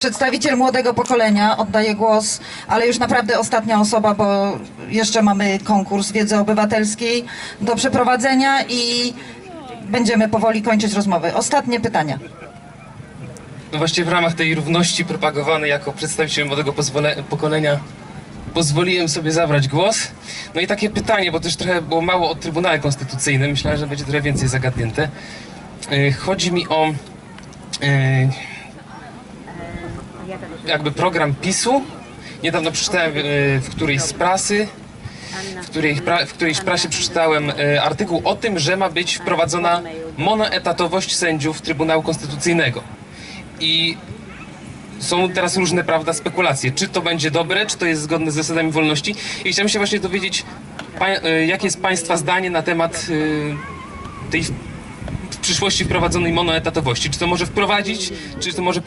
Przedstawiciel młodego pokolenia oddaje głos, ale już naprawdę ostatnia osoba, bo jeszcze mamy konkurs wiedzy obywatelskiej do przeprowadzenia i będziemy powoli kończyć rozmowę. Ostatnie pytania. No właśnie w ramach tej równości propagowanej jako przedstawiciel młodego pokolenia pozwoliłem sobie zabrać głos. No i takie pytanie, bo też trochę było mało o Trybunale Konstytucyjnym, myślałem, że będzie trochę więcej zagadnięte. Yy, Chodzi mi o yy, jakby program PiSu. Niedawno przeczytałem yy, w którejś z prasy, w, której, w którejś prasie przeczytałem e, artykuł o tym, że ma być wprowadzona monoetatowość sędziów Trybunału Konstytucyjnego. I są teraz różne, prawda, spekulacje, czy to będzie dobre, czy to jest zgodne z zasadami wolności. I chciałem się właśnie dowiedzieć, e, jakie jest Państwa zdanie na temat e, tej w przyszłości wprowadzonej monoetatowości. Czy to może wprowadzić, czy to może,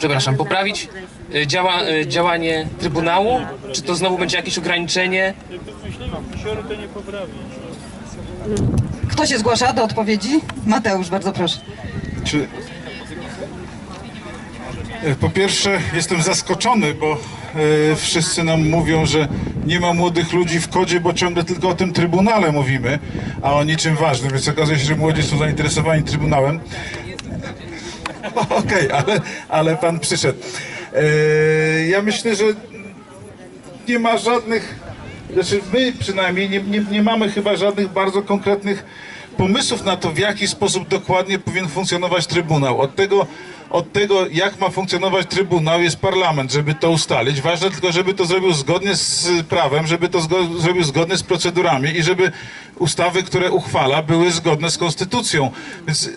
przepraszam, poprawić e, działa, e, działanie Trybunału? Czy to znowu będzie jakieś ograniczenie? Kto się zgłasza do odpowiedzi? Mateusz, bardzo proszę. Czy... E, Po pierwsze, jestem zaskoczony, bo e, wszyscy nam mówią, że nie ma młodych ludzi w kodzie, bo ciągle tylko o tym trybunale mówimy, a o niczym ważnym, więc okazuje się, że młodzi są zainteresowani trybunałem. Okej, ale, ale pan przyszedł. E, ja myślę, że nie ma żadnych, znaczy my przynajmniej nie, nie, nie mamy chyba żadnych bardzo konkretnych pomysłów na to, w jaki sposób dokładnie powinien funkcjonować Trybunał. Od tego, od tego, jak ma funkcjonować Trybunał, jest parlament, żeby to ustalić. Ważne tylko, żeby to zrobił zgodnie z prawem, żeby to zgo- zrobił zgodnie z procedurami i żeby ustawy, które uchwala, były zgodne z konstytucją. Więc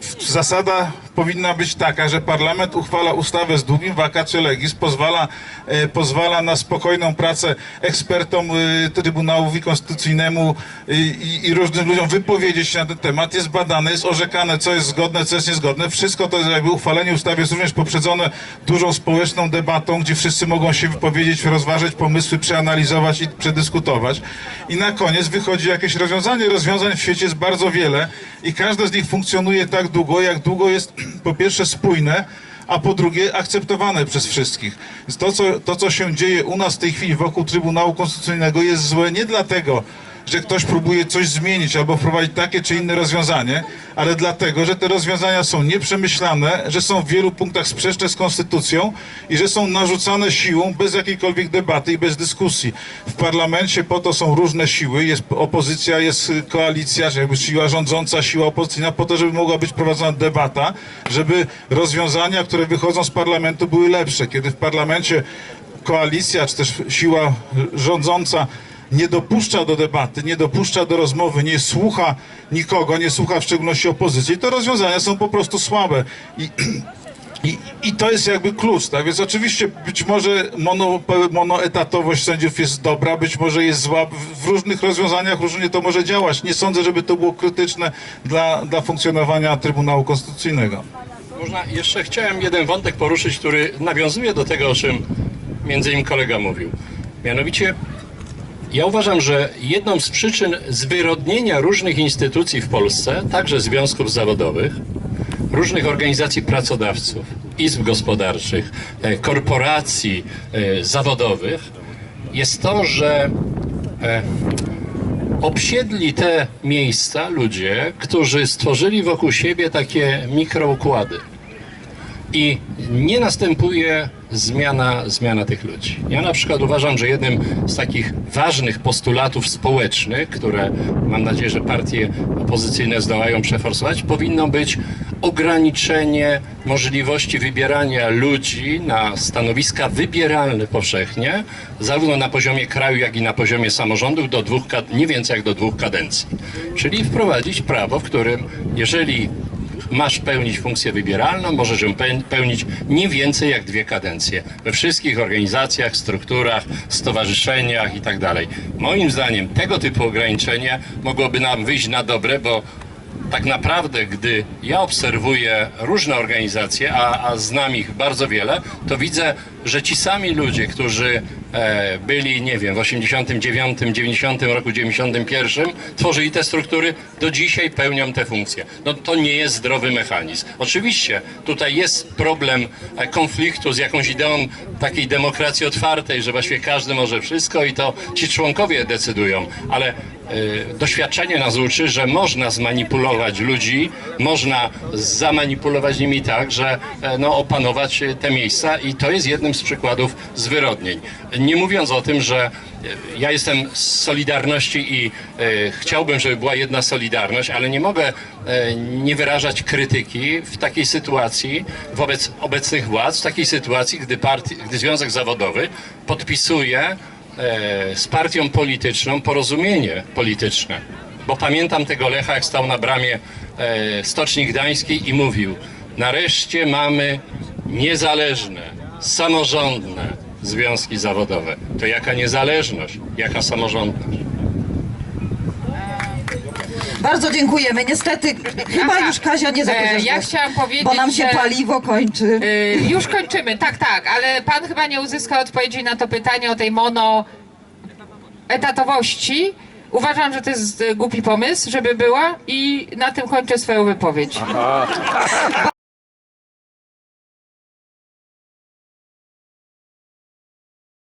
Zasada powinna być taka, że parlament uchwala ustawę z długim vacatio legis, pozwala, e, pozwala na spokojną pracę ekspertom e, Trybunałowi Konstytucyjnemu e, i, i różnym ludziom wypowiedzieć się na ten temat. Jest badane, jest orzekane, co jest zgodne, co jest niezgodne. Wszystko to jest jakby uchwalenie ustawy jest również poprzedzone dużą społeczną debatą, gdzie wszyscy mogą się wypowiedzieć, rozważyć pomysły, przeanalizować i przedyskutować. I na koniec wychodzi jakieś rozwiązanie. Rozwiązań w świecie jest bardzo wiele i każde z nich funkcjonuje tak długo, jak długo jest po pierwsze spójne, a po drugie akceptowane przez wszystkich. To co, to, co się dzieje u nas w tej chwili wokół Trybunału Konstytucyjnego jest złe nie dlatego, że ktoś próbuje coś zmienić albo wprowadzić takie czy inne rozwiązanie, ale dlatego, że te rozwiązania są nieprzemyślane, że są w wielu punktach sprzeczne z konstytucją i że są narzucane siłą bez jakiejkolwiek debaty i bez dyskusji. W parlamencie po to są różne siły, jest opozycja, jest koalicja, jakby siła rządząca, siła opozycyjna, po to, żeby mogła być prowadzona debata, żeby rozwiązania, które wychodzą z parlamentu były lepsze. Kiedy w parlamencie koalicja, czy też siła rządząca nie dopuszcza do debaty, nie dopuszcza do rozmowy, nie słucha nikogo, nie słucha w szczególności opozycji, to rozwiązania są po prostu słabe. I, i, I to jest jakby klucz, tak? Więc oczywiście być może mono, monoetatowość sędziów jest dobra, być może jest zła. W, różnych rozwiązaniach różnie to może działać. Nie sądzę, żeby to było krytyczne dla, dla funkcjonowania Trybunału Konstytucyjnego. Można, jeszcze chciałem jeden wątek poruszyć, który nawiązuje do tego, o czym między innymi kolega mówił. Mianowicie, ja uważam, że jedną z przyczyn zwyrodnienia różnych instytucji w Polsce, także związków zawodowych, różnych organizacji pracodawców, izb gospodarczych, e, korporacji e, zawodowych, jest to, że e, obsiedli te miejsca ludzie, którzy stworzyli wokół siebie takie mikroukłady. I nie następuje zmiana, zmiana tych ludzi. Ja na przykład uważam, że jednym z takich ważnych postulatów społecznych, które mam nadzieję, że partie opozycyjne zdołają przeforsować, powinno być ograniczenie możliwości wybierania ludzi na stanowiska wybieralne powszechnie, zarówno na poziomie kraju, jak i na poziomie samorządów, do dwóch, nie więcej jak do dwóch kadencji. Czyli wprowadzić prawo, w którym jeżeli masz pełnić funkcję wybieralną, możesz ją pe- pełnić nie więcej jak dwie kadencje. We wszystkich organizacjach, strukturach, stowarzyszeniach i tak dalej. Moim zdaniem tego typu ograniczenie mogłoby nam wyjść na dobre, bo tak naprawdę, gdy ja obserwuję różne organizacje, a, a znam ich bardzo wiele, to widzę, że ci sami ludzie, którzy byli, nie wiem, w 89, 90 roku, 91, tworzyli te struktury, do dzisiaj pełnią te funkcje. No to nie jest zdrowy mechanizm. Oczywiście tutaj jest problem e, konfliktu z jakąś ideą takiej demokracji otwartej, że właściwie każdy może wszystko i to ci członkowie decydują, ale e, doświadczenie nas uczy, że można zmanipulować ludzi, można zamanipulować nimi tak, że e, no, opanować e, te miejsca i to jest jednym z przykładów zwyrodnień. Nie mówiąc o tym, że e, ja jestem z Solidarności i e, chciałbym, żeby była jedna Solidarność, ale nie mogę e, nie wyrażać krytyki w takiej sytuacji wobec obecnych władz, w takiej sytuacji, gdy, partii, gdy Związek Zawodowy podpisuje z partią polityczną porozumienie polityczne. Bo pamiętam tego Lecha, jak stał na bramie Stoczni Gdańskiej i mówił nareszcie mamy niezależne, samorządne związki zawodowe. To jaka niezależność, jaka samorządność? Bardzo dziękujemy. Niestety chyba Aha. już Kazia nie zabierzesz ja chciałam powiedzieć, Bo nam się że- paliwo kończy. Y, już kończymy, tak, tak, ale pan chyba nie uzyskał odpowiedzi na to pytanie o tej mono etatowości. Uważam, że to jest y, głupi pomysł, żeby była i na tym kończę swoją wypowiedź.